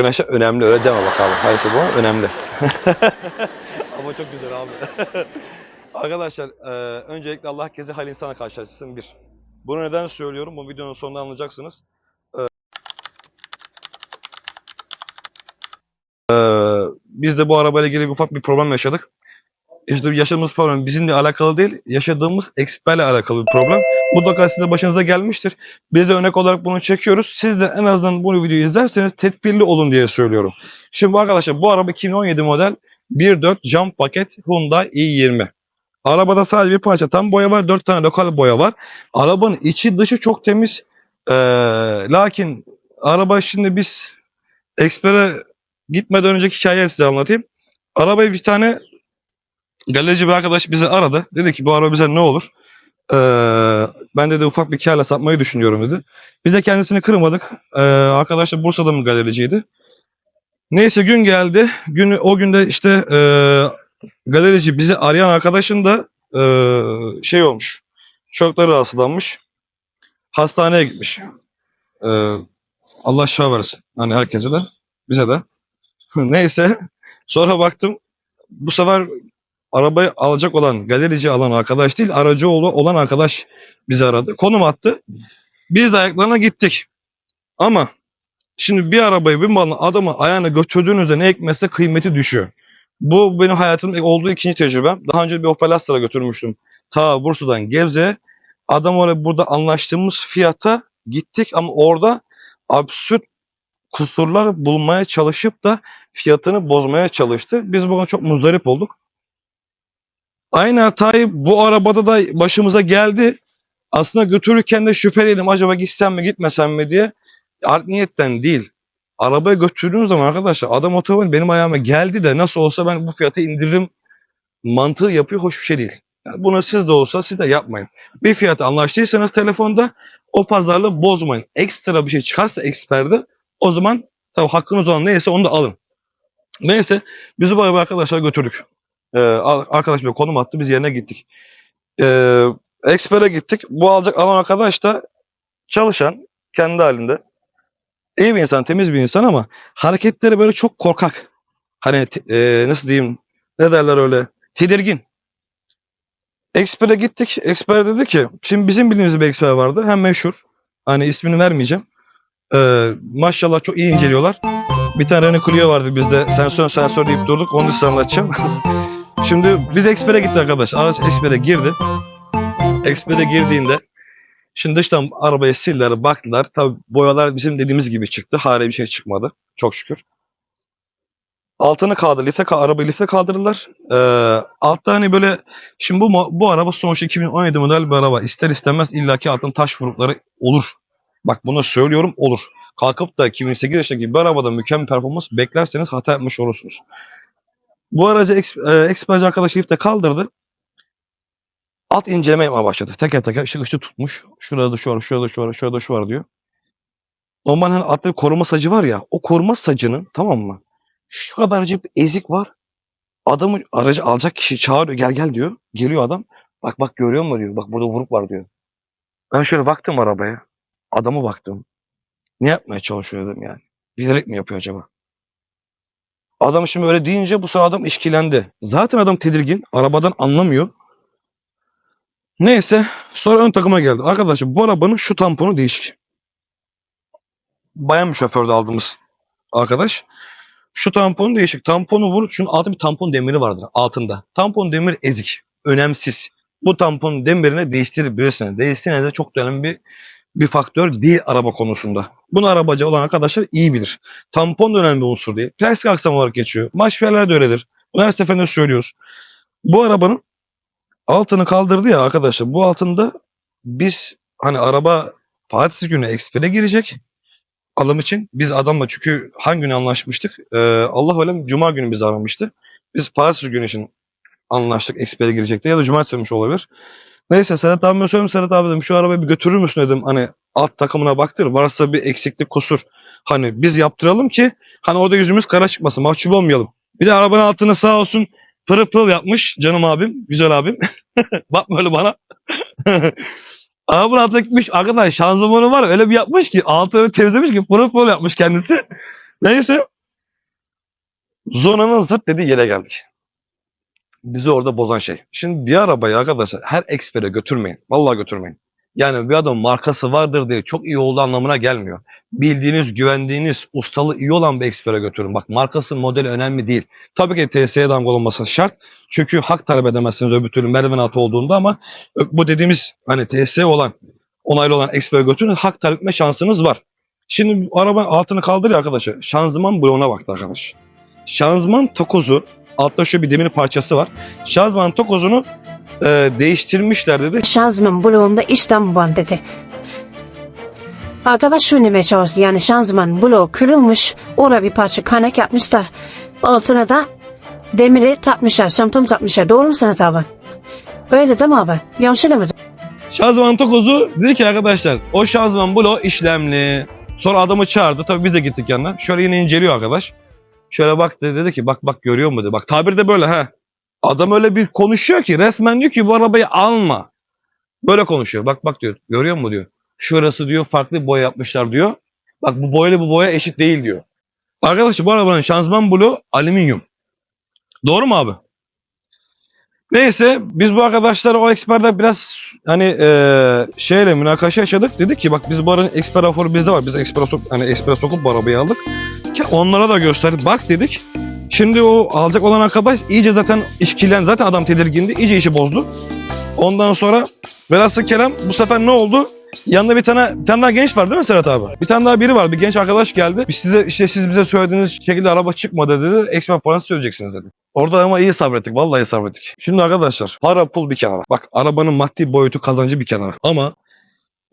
Güneşe önemli öyle deme bakalım. Hayır bu önemli. Ama çok güzel abi. Arkadaşlar e, öncelikle Allah herkese hayırlı insana karşılaştırsın bir. Bunu neden söylüyorum? Bu videonun sonunda anlayacaksınız. E, e, biz de bu arabayla ilgili ufak bir problem yaşadık. İşte yaşadığımız problem bizimle alakalı değil, yaşadığımız eksperle alakalı bir problem. Mutlaka sizin de başınıza gelmiştir. Biz de örnek olarak bunu çekiyoruz. Siz de en azından bu videoyu izlerseniz tedbirli olun diye söylüyorum. Şimdi arkadaşlar bu araba 2017 model 1.4 jump paket Hyundai i20. Arabada sadece bir parça tam boya var, 4 tane lokal boya var. Arabanın içi dışı çok temiz. Ee, lakin araba şimdi biz ekspere gitmeden önceki hikayeyi size anlatayım. Arabayı bir tane galerici bir arkadaş bizi aradı. Dedi ki bu araba bize ne olur? Ee, ben dedi ufak bir kârla satmayı düşünüyorum dedi. Biz de kendisini kırmadık. Ee, arkadaş da Bursa'da mı galericiydi? Neyse gün geldi. Günü o günde işte e, galerici bizi arayan arkadaşın da e, şey olmuş. Çocukları rahatsızlanmış. Hastaneye gitmiş. E, Allah şifa versin. Hani herkese de. Bize de. Neyse. Sonra baktım. Bu sefer arabayı alacak olan, galerici alan arkadaş değil, aracı olan arkadaş bizi aradı. Konum attı. Biz de ayaklarına gittik. Ama şimdi bir arabayı bir malını adamı ayağına götürdüğünüzde ne ekmezse kıymeti düşüyor. Bu benim hayatımda olduğu ikinci tecrübem. Daha önce bir Opel Astra götürmüştüm. Ta Bursa'dan Gebze'ye. Adam oraya burada anlaştığımız fiyata gittik ama orada absürt kusurlar bulmaya çalışıp da fiyatını bozmaya çalıştı. Biz buna çok muzdarip olduk. Aynı hatayı bu arabada da başımıza geldi. Aslında götürürken de şüpheliydim acaba gitsem mi gitmesem mi diye. Art niyetten değil. Arabaya götürdüğünüz zaman arkadaşlar adam otomobil benim ayağıma geldi de nasıl olsa ben bu fiyata indiririm mantığı yapıyor hoş bir şey değil. Yani bunu siz de olsa siz de yapmayın. Bir fiyata anlaştıysanız telefonda o pazarlığı bozmayın. Ekstra bir şey çıkarsa eksperde o zaman tabii hakkınız olan neyse onu da alın. Neyse biz bu arabayı arkadaşlar götürdük. Ee, arkadaş bir konum attı biz yerine gittik. Ee, Expert'e gittik. Bu alacak alan arkadaş da çalışan kendi halinde. İyi bir insan, temiz bir insan ama hareketleri böyle çok korkak. Hani e, nasıl diyeyim ne derler öyle tedirgin. Expert'e gittik. Expert dedi ki şimdi bizim bildiğimiz bir expert vardı. Hem meşhur. Hani ismini vermeyeceğim. Ee, maşallah çok iyi inceliyorlar. Bir tane Renault Clio vardı bizde. Sensör sensör deyip durduk. Onu size anlatacağım. Şimdi biz Expert'e gittik arkadaş. Araç Expert'e girdi. Expert'e girdiğinde şimdi dıştan arabaya sildiler, baktılar. Tabi boyalar bizim dediğimiz gibi çıktı. Hare bir şey çıkmadı. Çok şükür. Altını kaldı. Lifte, arabayı lifte kaldırdılar. Ee, altta hani böyle şimdi bu bu araba sonuçta 2017 model bir araba. İster istemez illaki altın taş vurukları olur. Bak bunu söylüyorum olur. Kalkıp da 2008 yaşındaki bir arabada mükemmel performans beklerseniz hata yapmış olursunuz. Bu aracı eks- e, arkadaş lifte kaldırdı. Alt inceleme yapmaya başladı. Teker teker ışık ışık tutmuş. Şurada da şu var, şurada şu var, şurada şu var diyor. Normal hani altta bir koruma sacı var ya. O koruma sacının tamam mı? Şu kadarcık ezik var. Adamı aracı alacak kişi çağırıyor. Gel gel diyor. Geliyor adam. Bak bak görüyor musun diyor. Bak burada vuruk var diyor. Ben şöyle baktım arabaya. Adamı baktım. Ne yapmaya çalışıyor dedim yani. Bilerek mi yapıyor acaba? Adam şimdi öyle deyince bu sefer adam işkilendi. Zaten adam tedirgin. Arabadan anlamıyor. Neyse sonra ön takıma geldi. Arkadaşlar bu arabanın şu tamponu değişik. Bayan bir şoförde aldığımız arkadaş. Şu tamponu değişik. Tamponu vur. Şunun altı bir tampon demiri vardır altında. Tampon demir ezik. Önemsiz. Bu tampon demirini değiştirebilirsiniz. Değiştiğinizde çok da önemli bir, bir faktör değil araba konusunda. Bunu arabacı olan arkadaşlar iyi bilir. Tampon da önemli bir unsur değil. Plastik aksam olarak geçiyor. Maşverler de öyledir. Bunu her seferinde söylüyoruz. Bu arabanın altını kaldırdı ya arkadaşlar. Bu altında biz hani araba pazartesi günü ekspere girecek alım için. Biz adamla çünkü hangi gün anlaşmıştık? Ee, Allah alem cuma günü bizi aramıştı. Biz pazartesi günü için anlaştık ekspere girecekti ya da cumartesi olmuş olabilir. Neyse Serhat abime söyledim Serhat abi dedim şu arabayı bir götürür müsün dedim. Hani alt takımına baktır varsa bir eksiklik kusur. Hani biz yaptıralım ki hani orada yüzümüz kara çıkmasın mahcup olmayalım. Bir de arabanın altını sağ olsun pırıl pırıl yapmış canım abim güzel abim. Bak böyle bana. Arabanın altına gitmiş arkadaş şanzımanı var öyle bir yapmış ki altı öyle temizlemiş ki pırıl pırıl yapmış kendisi. Neyse. Zonanın zırt dediği yere geldik. Bizi orada bozan şey. Şimdi bir arabayı arkadaşlar her ekspere götürmeyin. Vallahi götürmeyin. Yani bir adam markası vardır diye çok iyi olduğu anlamına gelmiyor. Bildiğiniz, güvendiğiniz, ustalı iyi olan bir ekspere götürün. Bak markası, modeli önemli değil. Tabii ki TSE'ye damgalanması şart. Çünkü hak talep edemezsiniz öbür türlü merdiven altı olduğunda ama bu dediğimiz hani TSE olan, onaylı olan ekspere götürün hak talep etme şansınız var. Şimdi araba altını kaldırıyor arkadaşlar. Şanzıman bloğuna baktı arkadaş. Şanzıman tokozu altta şu bir demir parçası var. Şanzıman tokozunu e, değiştirmişler dedi. Şanzıman bloğunda işlem var dedi. Arkadaş şunu demeye çalıştı. Yani şanzıman bloğu kırılmış. Oraya bir parça kaynak yapmışlar. Altına da demiri takmışlar. Şamtom takmışlar. Doğru mu Sanat abi? Öyle değil mi abi? Yanlış söylemedim. Şanzıman tokozu dedi ki arkadaşlar o şanzıman bloğu işlemli. Sonra adamı çağırdı. Tabii biz de gittik yanına. Şöyle yine inceliyor arkadaş. Şöyle baktı dedi ki bak bak görüyor mu dedi. Bak tabir de böyle ha. Adam öyle bir konuşuyor ki resmen diyor ki bu arabayı alma. Böyle konuşuyor. Bak bak diyor. Görüyor mu diyor. Şurası diyor farklı bir boya yapmışlar diyor. Bak bu boyayla bu boya eşit değil diyor. Arkadaşlar bu arabanın şanzıman bloğu alüminyum. Doğru mu abi? Neyse biz bu arkadaşlar o eksperde biraz hani eee şeyle münakaşa yaşadık. Dedik ki bak biz bu arabanın eksper raporu bizde var. Biz ekspere sok hani ekspere sokup bu arabayı aldık. Onlara da gösterdik. Bak dedik. Şimdi o alacak olan arkadaş iyice zaten işkilen zaten adam tedirgindi. iyice işi bozdu. Ondan sonra velhasıl kelam bu sefer ne oldu? Yanında bir tane bir tane daha genç var değil mi Serhat abi? Bir tane daha biri var. Bir genç arkadaş geldi. Biz size işte siz bize söylediğiniz şekilde araba çıkmadı dedi. Eksper parası söyleyeceksiniz dedi. Orada ama iyi sabrettik. Vallahi iyi sabrettik. Şimdi arkadaşlar para pul bir kenara. Bak arabanın maddi boyutu kazancı bir kenara. Ama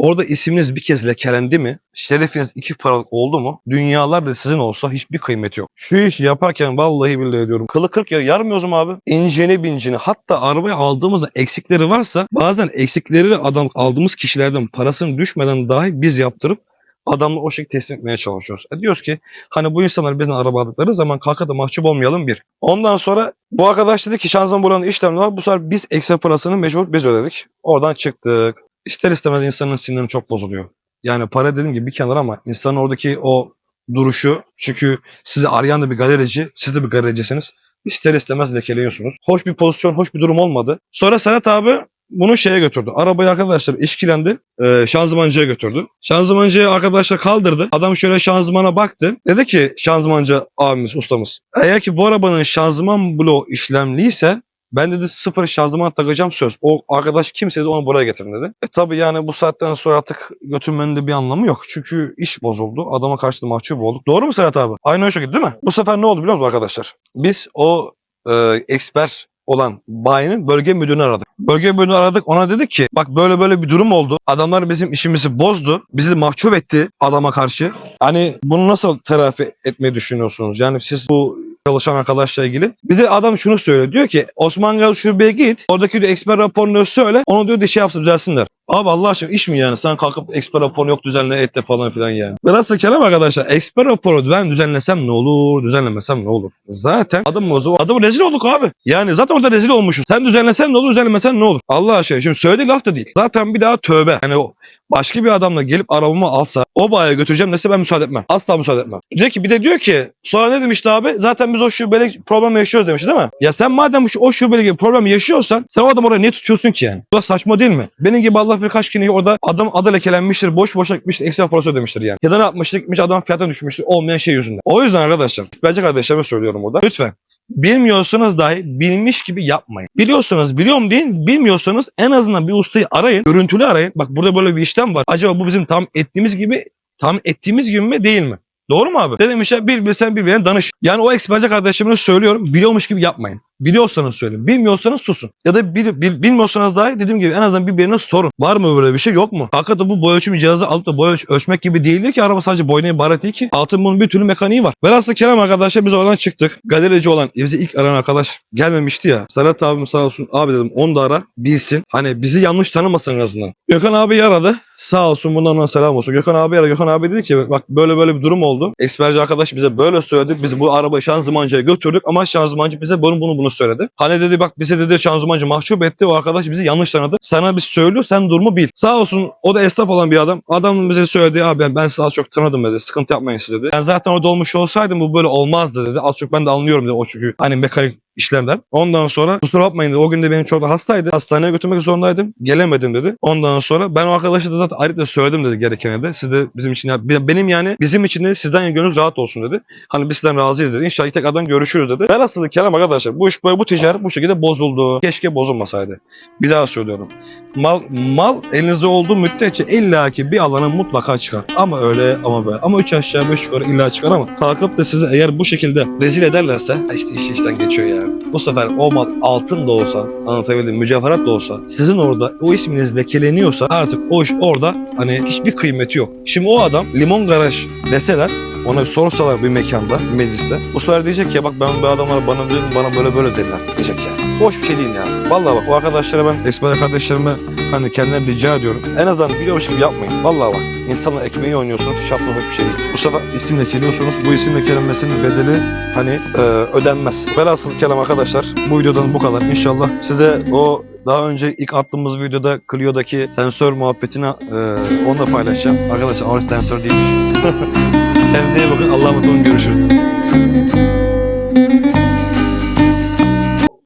orada isminiz bir kez lekelendi mi? Şerefiniz iki paralık oldu mu? Dünyalar da sizin olsa hiçbir kıymeti yok. Şu işi yaparken vallahi billahi diyorum. Kılı kırk ya yarmıyoruz abi? İncini bincini. Hatta arabayı aldığımızda eksikleri varsa bazen eksikleri adam aldığımız kişilerden parasını düşmeden dahi biz yaptırıp adamla o şekilde teslim etmeye çalışıyoruz. E diyoruz ki hani bu insanlar bizden araba aldıkları zaman kalka da mahcup olmayalım bir. Ondan sonra bu arkadaş dedi ki şanzıman buranın işlemleri var. Bu sefer biz ekstra parasını mecbur biz ödedik. Oradan çıktık. İster istemez insanın siniri çok bozuluyor. Yani para dediğim gibi bir kenara ama insanın oradaki o duruşu çünkü sizi arayan da bir galerici, siz de bir galericisiniz. İster istemez lekeliyorsunuz. Hoş bir pozisyon, hoş bir durum olmadı. Sonra Serhat abi bunu şeye götürdü. Arabayı arkadaşlar işkilendi. E, şanzımancıya götürdü. Şanzımancıya arkadaşlar kaldırdı. Adam şöyle şanzımana baktı. Dedi ki şanzımancı abimiz, ustamız. Eğer ki bu arabanın şanzıman bloğu işlemliyse ben dedi sıfır şanzıman takacağım söz. O arkadaş kimse de onu buraya getirin dedi. E tabi yani bu saatten sonra artık götürmenin de bir anlamı yok. Çünkü iş bozuldu. Adama karşı da mahcup olduk. Doğru mu Serhat abi? Aynı o şekilde değil mi? Bu sefer ne oldu biliyor musunuz arkadaşlar? Biz o e, eksper olan bayinin bölge müdürünü aradık. Bölge müdürünü aradık ona dedik ki bak böyle böyle bir durum oldu. Adamlar bizim işimizi bozdu. Bizi mahcup etti adama karşı. Hani bunu nasıl telafi etmeyi düşünüyorsunuz? Yani siz bu çalışan arkadaşla ilgili. Bir de adam şunu söylüyor. Diyor ki Osman Gazi şubeye git. Oradaki diyor eksper raporunu söyle. Onu diyor de şey yapsın düzelsinler. Abi Allah aşkına iş mi yani? Sen kalkıp eksper raporunu yok düzenle et de falan filan yani. Nasıl kelam arkadaşlar? Eksper raporu ben düzenlesem ne olur? Düzenlemesem ne olur? Zaten adım o zaman adamı rezil olduk abi. Yani zaten orada rezil olmuşuz. Sen düzenlesen ne olur? Düzenlemesen ne olur? Allah aşkına. Şimdi söylediği laf da değil. Zaten bir daha tövbe. Yani o başka bir adamla gelip arabamı alsa o bayağı götüreceğim dese ben müsaade etmem. Asla müsaade etmem. Diyor ki bir de diyor ki sonra ne demişti abi? Zaten biz o şubeyle problem yaşıyoruz demişti değil mi? Ya sen madem şu- o şubeyle gibi problem yaşıyorsan sen o adamı oraya niye tutuyorsun ki yani? Bu da saçma değil mi? Benim gibi Allah birkaç kişi orada adam adı lekelenmiştir, boş boşa gitmiştir, ekstra parası ödemiştir yani. Ya da ne yapmıştır? Gitmiş adam fiyatına düşmüştür olmayan şey yüzünden. O yüzden arkadaşlar, bence kardeşlerime söylüyorum burada. Lütfen Bilmiyorsanız dahi bilmiş gibi yapmayın. Biliyorsanız biliyorum deyin. Bilmiyorsanız en azından bir ustayı arayın. Görüntülü arayın. Bak burada böyle bir işlem var. Acaba bu bizim tam ettiğimiz gibi tam ettiğimiz gibi mi değil mi? Doğru mu abi? Dedim işte bir bilsen birbirine danış. Yani o eksperce kardeşime söylüyorum. Biliyormuş gibi yapmayın. Biliyorsanız söyleyin. Bilmiyorsanız susun. Ya da bil, bil- bilmiyorsanız dahi dediğim gibi en azından birbirine sorun. Var mı böyle bir şey yok mu? Hakikaten bu boy ölçüm cihazı alıp da boy ölç- ölçmek gibi değildir ki araba sadece boyuna ibaret değil ki. Altın bunun bir türlü mekaniği var. Velhasıl Kerem arkadaşlar biz oradan çıktık. Galerici olan bizi ilk arayan arkadaş gelmemişti ya. Serhat abim sağ olsun abi dedim onu da ara bilsin. Hani bizi yanlış tanımasın en azından. Gökhan abi aradı. Sağ olsun bundan ona selam olsun. Gökhan abi aradı. Gökhan abi dedi ki bak böyle böyle bir durum oldu. Eksperci arkadaş bize böyle söyledi. Biz bu arabayı şanzımancıya götürdük ama şanzımancı bize bunu bunu bunu olduğunu söyledi. Hani dedi bak bize dedi şanzımancı mahcup etti. O arkadaş bizi yanlış tanıdı. Sana biz söylüyor sen durumu bil. Sağ olsun o da esnaf olan bir adam. Adam bize söyledi abi ben, ben sizi az çok tanıdım dedi. Sıkıntı yapmayın siz dedi. Ben zaten orada olmuş olsaydım bu böyle olmazdı dedi. Az çok ben de anlıyorum dedi. O çünkü hani mekanik işlemden. Ondan sonra kusura bakmayın dedi. O gün de benim çok hastaydı. Hastaneye götürmek zorundaydım. Gelemedim dedi. Ondan sonra ben o arkadaşa da ayrıca söyledim dedi gerekeni de. Siz de bizim için ya- benim yani bizim için de sizden gönlünüz rahat olsun dedi. Hani biz sizden razıyız dedi. İnşallah tekrardan görüşürüz dedi. Velhasılı kelam arkadaşlar bu iş böyle bu ticaret bu şekilde bozuldu. Keşke bozulmasaydı. Bir daha söylüyorum. Mal mal elinizde olduğu müddetçe illaki bir alana mutlaka çıkar. Ama öyle ama böyle. Ama üç aşağı beş yukarı illa çıkar ama kalkıp da sizi eğer bu şekilde rezil ederlerse "Ha işte iş işten geçiyor ya. Bu sefer o mal altın da olsa anlatabildim mücevherat da olsa sizin orada o isminiz lekeleniyorsa artık o iş orada hani hiçbir kıymeti yok. Şimdi o adam limon garaj deseler ona sorsalar bir mekanda, bir mecliste. Bu sefer diyecek ya bak ben bu adamlar bana dedim bana böyle böyle dediler diyecek yani. Boş bir şey değil yani. Vallahi bak o arkadaşlara ben Esmer kardeşlerime hani kendimden rica ediyorum. En azından biliyormuş gibi yapmayın. Vallahi bak insanla ekmeği oynuyorsunuz hiç yaptığınız bir şey değil. Bu sefer isim lekeliyorsunuz. Bu isim lekelenmesinin bedeli hani e, ödenmez. Velhasıl kelam arkadaşlar bu videodan bu kadar. İnşallah size o daha önce ilk attığımız videoda Clio'daki sensör muhabbetini e, onunla paylaşacağım. Arkadaşlar o sensör değilmiş. Kendinize iyi bakın. Allah'a emanet olun. Görüşürüz.